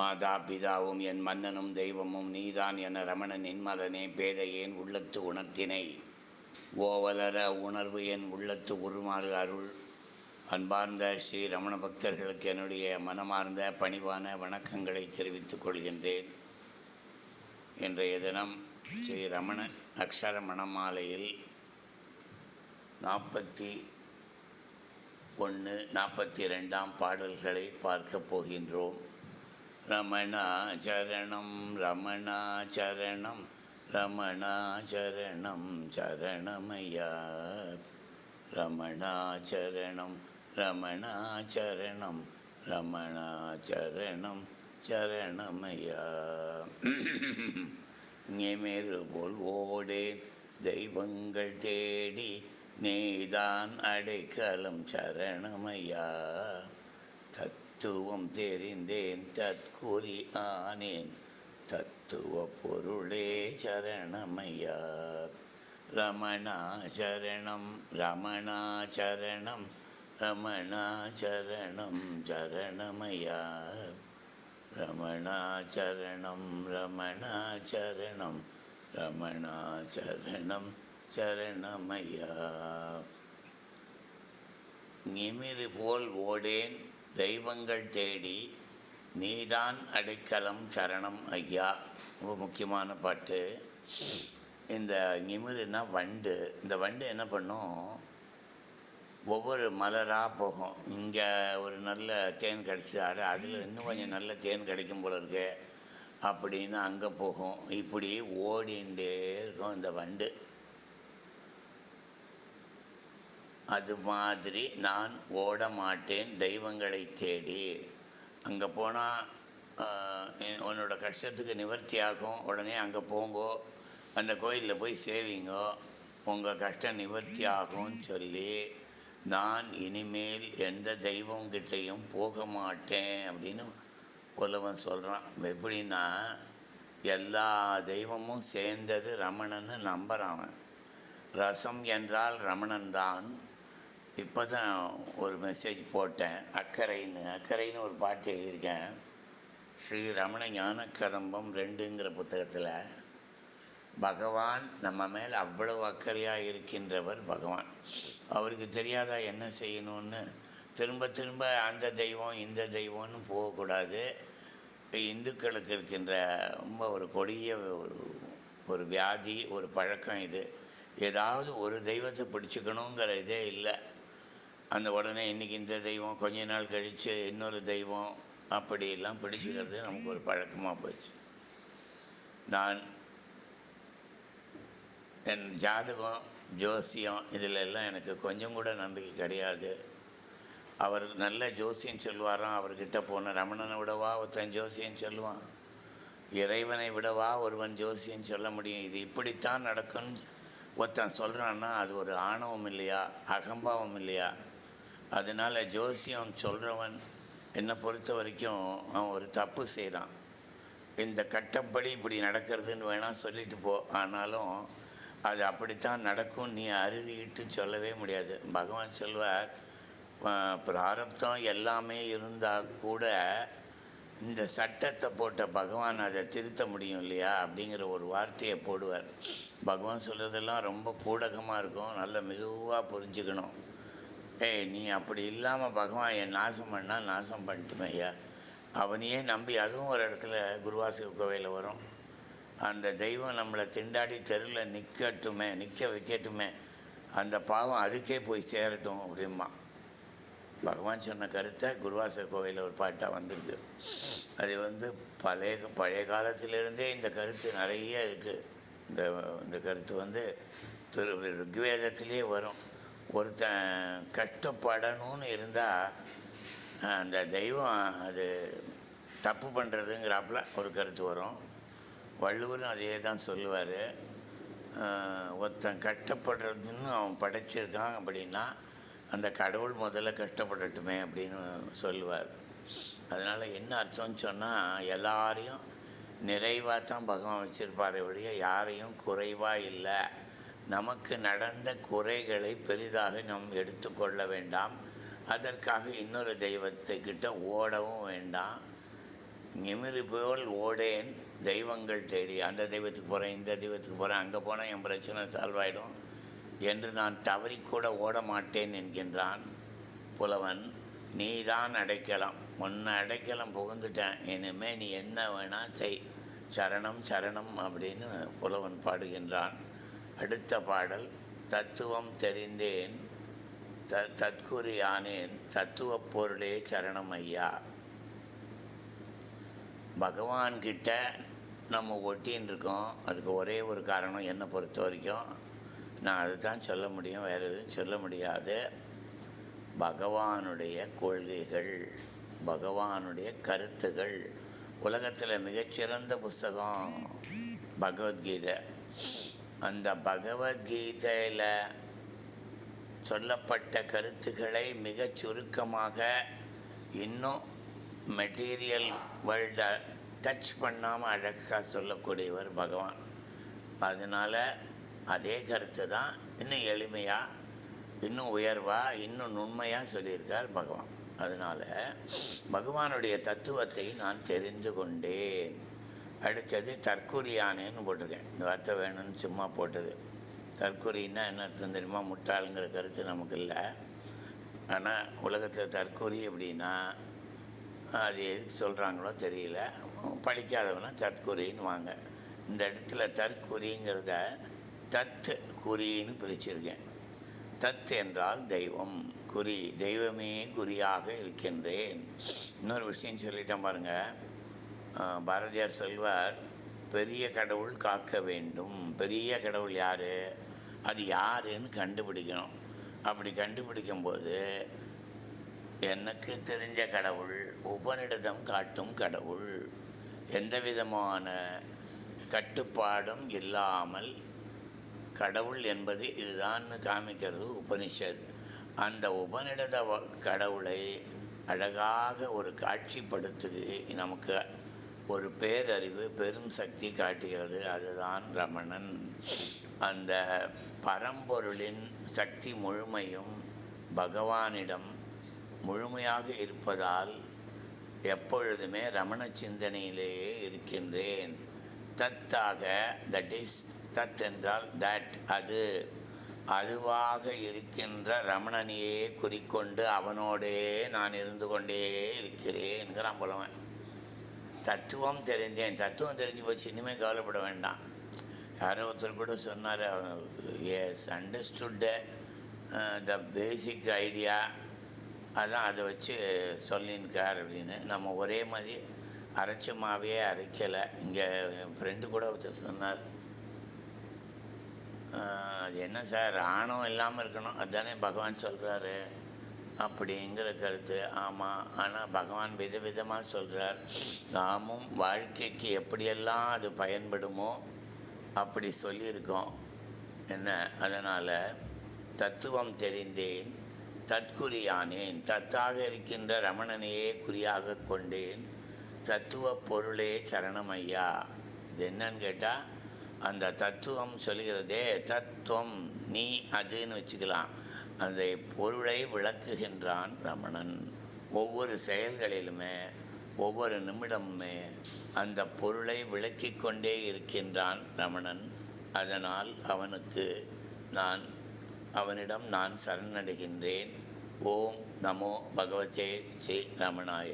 மாதா பிதாவும் என் மன்னனும் தெய்வமும் நீதான் என ரமணன் பேத பேதையேன் உள்ளத்து உணர்த்தினை? ஓவலர உணர்வு என் உள்ளத்து உருமாறு அருள். அன்பார்ந்த ஸ்ரீ ரமண பக்தர்களுக்கு என்னுடைய மனமார்ந்த பணிவான வணக்கங்களை தெரிவித்துக் கொள்கின்றேன். இன்றைய தினம் ஸ்ரீ ரமண அக்ஷர மணமாலையில் நாற்பத்தி ஒன்று நாற்பத்தி ரெண்டாம் பாடல்களை பார்க்கப் போகின்றோம். ரமணாச்சரணம் ரமணாச்சரணம் ரமணாச்சரணம் சரணமையா? ரமணாச்சரணம் ரமணாச்சரணம் ரமணாச்சரணம் சரணமையா? இங்கேமேறு போல் ஓடேன் தெய்வங்கள் தேடி நீதான் அடைக்கலம் சரணமையா? தத் தத்துவம் தெரிந்தேன் தற்குறி ஆனேன். தத்துவ பொருளே சரணமையா? ரமணாச்சரணம் ரமணாச்சரணம் ரமணாச்சரணம் சரணம் ரமணா சரணம் சரணமையா? ரமணா சரணம் ரமணா சரணமையா? நிமிது போல் ஓடேன் தெய்வங்கள் தேடி நீதான் அடைக்கலம் சரணம் ஐயா. ரொம்ப முக்கியமான பாட்டு. இந்த நிமிருன்னா வண்டு? இந்த வண்டு என்ன பண்ணும்? ஒவ்வொரு மலராக போகும். இங்கே ஒரு நல்ல தேன் கிடச்சி அதில் இன்னும் கொஞ்சம் நல்ல தேன் கிடைக்கும் போல இருக்கு. அப்படின்னு அங்கே போகும். இப்படி ஓடிண்டே இருக்கும் இந்த வண்டு. அது மாதிரி நான் ஓட மாட்டேன் தெய்வங்களை தேடி. அங்கே போனால் உன்னோட கஷ்டத்துக்கு நிவர்த்தி ஆகும் உடனே அங்கே போங்கோ. அந்த கோயிலில் போய் சேவிங்கோ. உங்கள் கஷ்டம் நிவர்த்தி ஆகும்னு சொல்லி நான் இனிமேல் எந்த தெய்வங்கிட்டையும் போக மாட்டேன் அப்படின்னு புலவன் சொல்கிறான் எப்படின்னா எல்லா தெய்வமும் சேர்ந்தது ரமணன்னு நம்புகிறான் அவன் ரசம் என்றால் ரமணன் தான் இப்போ தான் ஒரு மெசேஜ் போட்டேன். அக்கறைன்னு அக்கறைன்னு ஒரு பாட்டு எழுதியிருக்கேன். ஸ்ரீ ரமண ஞான கதம்பம் ரெண்டுங்கிற புத்தகத்தில் பகவான் நம்ம மேல் அவ்வளவு அக்கறையாக இருக்கின்றவர் பகவான். அவருக்கு தெரியாதா என்ன செய்யணும்னு? திரும்ப திரும்ப அந்த தெய்வம் இந்த தெய்வம்னு போகக்கூடாது. இந்துக்களுக்கு இருக்கின்ற ரொம்ப ஒரு கொடிய ஒரு ஒரு வியாதி ஒரு பழக்கம் இது. ஏதாவது ஒரு தெய்வத்தை பிடிச்சிக்கணுங்கிற இதே இல்லை. அந்த உடனே இன்றைக்கி இந்த தெய்வம் கொஞ்ச நாள் கழித்து இன்னொரு தெய்வம் அப்படியெல்லாம் பிடிச்சிக்கிறது நமக்கு ஒரு பழக்கமாக போச்சு. நான் என் ஜாதகம் ஜோசியம் இதில் எல்லாம் எனக்கு கொஞ்சம் கூட நம்பிக்கை கிடையாது. அவர் நல்ல ஜோசியம் சொல்லுவாராம் அவர்கிட்ட போன ரமணனை விடவா ஒருத்தன் ஜோசியம் சொல்லுவான். இறைவனை விடவா ஒருவன் ஜோசியம் சொல்ல முடியும். இது இப்படித்தான் நடக்கும்னு ஒருத்தன் சொல்கிறான்னா அது ஒரு ஆணவம் இல்லையா அகம்பாவம் இல்லையா? அதனால் ஜோசியம் சொல்கிறவன் என்னை பொறுத்த வரைக்கும் அவன் ஒரு தப்பு செய்கிறான் இந்த கட்டப்படி இப்படி நடக்கிறதுன்னு வேணால் சொல்லிட்டு போ. ஆனாலும் அது அப்படித்தான் நடக்கும் நீ அறுதிட்டு சொல்லவே முடியாது. பகவான் சொல்வார் பிராரப்தம் எல்லாமே இருந்தால் கூட இந்த சட்டத்தை போட்ட பகவான் அதை திருத்த முடியும் இல்லையா? அப்படிங்கிற ஒரு வார்த்தையை போடுவார். பகவான் சொல்கிறதெல்லாம் ரொம்ப கூடகமாக இருக்கும் நல்ல மெதுவாக புரிஞ்சுக்கணும். ஏய் நீ அப்படி இல்லாமல் பகவான் என் நாசம் பண்ணால் நாசம் பண்ணிட்டுமே ஐயா. அவனையே நம்பி அதுவும் ஒரு இடத்துல குருவாசி கோவையில் வரும். அந்த தெய்வம் நம்மளை திண்டாடி தெருவில் நிற்கட்டுமே நிற்க வைக்கட்டுமே. அந்த பாவம் அதுக்கே போய் சேரட்டும் அப்படிமா பகவான் சொன்ன கருத்தை குருவாச கோவையில் ஒரு பாட்டாக வந்திருக்கு. அது வந்து பழைய பழைய காலத்திலிருந்தே இந்த கருத்து நிறைய இருக்குது இந்த இந்த கருத்து வந்து திரு ருக்வேதத்திலே வரும். ஒருத்தன் கஷ்டப்படணும்னு இருந்தால் அந்த தெய்வம் அது தப்பு பண்ணுறதுங்கிறாப்புல ஒரு கருத்து வரும். வள்ளுவரும் அதே தான் சொல்லுவார் ஒருத்தன் கஷ்டப்படுறதுன்னு அவன் படைச்சிருக்கான் அப்படின்னா அந்த கடவுள் முதல்ல கஷ்டப்படட்டுமே அப்படின்னு சொல்லுவார். அதனால் என்ன அர்த்தம்னு சொன்னால் எல்லாரையும் நிறைவாக தான் பகவான் வச்சுருப்பார் ஒழிய யாரையும் குறைவாக இல்லை. நமக்கு நடந்த குறைகளை பெரிதாக நாம் எடுத்துக்கொள்ள வேண்டாம். அதற்காக இன்னொரு தெய்வத்துக்கிட்ட ஓடவும் வேண்டாம். நிமிரு போல் ஓடேன் தெய்வங்கள் தேடி. அந்த தெய்வத்துக்கு போகிறேன் இந்த தெய்வத்துக்கு போகிறேன் அங்கே போனால் என் பிரச்சனை சால்வ் ஆகிடும் என்று நான் தவறிக்கூட ஓட மாட்டேன் என்கின்றான் புலவன். நீ தான் அடைக்கலாம். உன்னை அடைக்கலாம் புகுந்துட்டேன். இனிமேல் நீ என்ன வேணால் செய். சரணம் சரணம் அப்படின்னு புலவன் பாடுகின்றான். அடுத்த பாடல் தத்துவம் தெரிந்தேன் த தற்குறியானேன் தத்துவப் பொருளே சரணம் ஐயா. பகவான்கிட்ட நம்ம ஒட்டின்னு இருக்கோம் அதுக்கு ஒரே ஒரு காரணம் என்னை பொறுத்த வரைக்கும். நான் அதை தான் சொல்ல முடியும் வேறு எதுவும் சொல்ல முடியாது. பகவானுடைய கொள்கைகள் பகவானுடைய கருத்துகள் உலகத்தில் மிகச்சிறந்த புஸ்தகம் பகவத்கீதை. அந்த பகவத்கீதையில் சொல்லப்பட்ட கருத்துக்களை மிகச் சுருக்கமாக இன்னும் மெட்டீரியல் வேர்ல்டை டச் பண்ணாமல் அழகாக சொல்லக்கூடியவர் பகவான். அதனால் அதே கருத்து தான் இன்னும் எளிமையாக இன்னும் உயர்வாக இன்னும் நுண்மையாக சொல்லியிருக்கார் பகவான். அதனால் பகவானுடைய தத்துவத்தை நான் தெரிந்து கொண்டேன். அடுத்தது தற்குறியானேன்னு போட்டிருக்கேன். இந்த வார்த்தை வேணும்னு சும்மா போட்டது. தற்குறின்னா என்ன அர்த்தம் தெரியுமா? முட்டாளுங்கிற கருத்து நமக்கு இல்லை. ஆனால் உலகத்தில் தற்குறி அப்படின்னா அது எதுக்கு சொல்கிறாங்களோ தெரியல. படிக்காதவனா தற்குறின்னு வாங்க. இந்த இடத்துல தற்குறிங்கிறத தத்து குறின்னு பிரிச்சிருக்கேன். தத் என்றால் தெய்வம். குறி தெய்வமே குறியாக இருக்கின்றேன். இன்னொரு விஷயம் சொல்லிட்டேன் பாருங்கள் பாரதியார் சொல்வார் பெரிய கடவுள் காக்க வேண்டும். பெரிய கடவுள் யார்? அது யாருன்னு கண்டுபிடிக்கணும். அப்படி கண்டுபிடிக்கும்போது எனக்கு தெரிஞ்ச கடவுள் உபனிடதம் காட்டும் கடவுள். எந்த விதமான கட்டுப்பாடும் இல்லாமல் கடவுள் என்பது இதுதான்னு காமிக்கிறது உபனிஷத். அந்த உபனிடத வ- கடவுளை அழகாக ஒரு காட்சிப்படுத்துது நமக்கு ஒரு பேரறிவு பெரும் சக்தி காட்டுகிறது. அதுதான் ரமணன். அந்த பரம்பொருளின் சக்தி முழுமையும் பகவானிடம் முழுமையாக இருப்பதால் எப்பொழுதுமே ரமண சிந்தனையிலேயே இருக்கின்றேன். தத்தாக தட் இஸ் தத் என்றால் தட் அது. அதுவாக இருக்கின்ற ரமணனையே குறிக்கொண்டு அவனோடே நான் இருந்து கொண்டே இருக்கிறேன்கிறான் புலவன். தத்துவம் தெரிந்தேன். தத்துவம் தெரிஞ்சு போச்சு. இனிமேல் கவலைப்பட வேண்டாம். யாரோ ஒருத்தர் கூட சொன்னார். Yes understood the basic idea அதான் அதை வச்சு சொல்லியிருக்கார் அப்படின்னு. நம்ம ஒரே மாதிரி அரைச்சமாவே அரைக்கலை. இங்கே என் ஃப்ரெண்டு கூட ஒருத்தர் சொன்னார். அது என்ன சார்? ஆணவம் இல்லாமல் இருக்கணும். அதுதானே பகவான் சொல்கிறாரு அப்படிங்கிற கருத்து. ஆமாம் ஆனால் பகவான் விதவிதமாக சொல்கிறார் நாமும் வாழ்க்கைக்கு எப்படியெல்லாம் அது பயன்படுமோ அப்படி சொல்லியிருக்கோம். என்ன? அதனால் தத்துவம் தெரிந்தேன் தற்குறியானேன் தத்தாக இருக்கின்ற ரமணனையே குறியாக கொண்டேன் தத்துவ பொருளே சரணம் ஐயா இது என்னன்னு கேட்டால் அந்த தத்துவம் சொல்கிறதே தத்துவம் நீ அதுன்னு வச்சுக்கலாம். அந்த பொருளை விளக்குகின்றான் ரமணன். ஒவ்வொரு செயல்களிலுமே ஒவ்வொரு நிமிடமுமே அந்த பொருளை விளக்கி கொண்டே இருக்கின்றான் ரமணன். அதனால் அவனுக்கு நான் அவனிடம் நான் சரணடைகின்றேன். ஓம் நமோ பகவதே ஸ்ரீ ரமணாய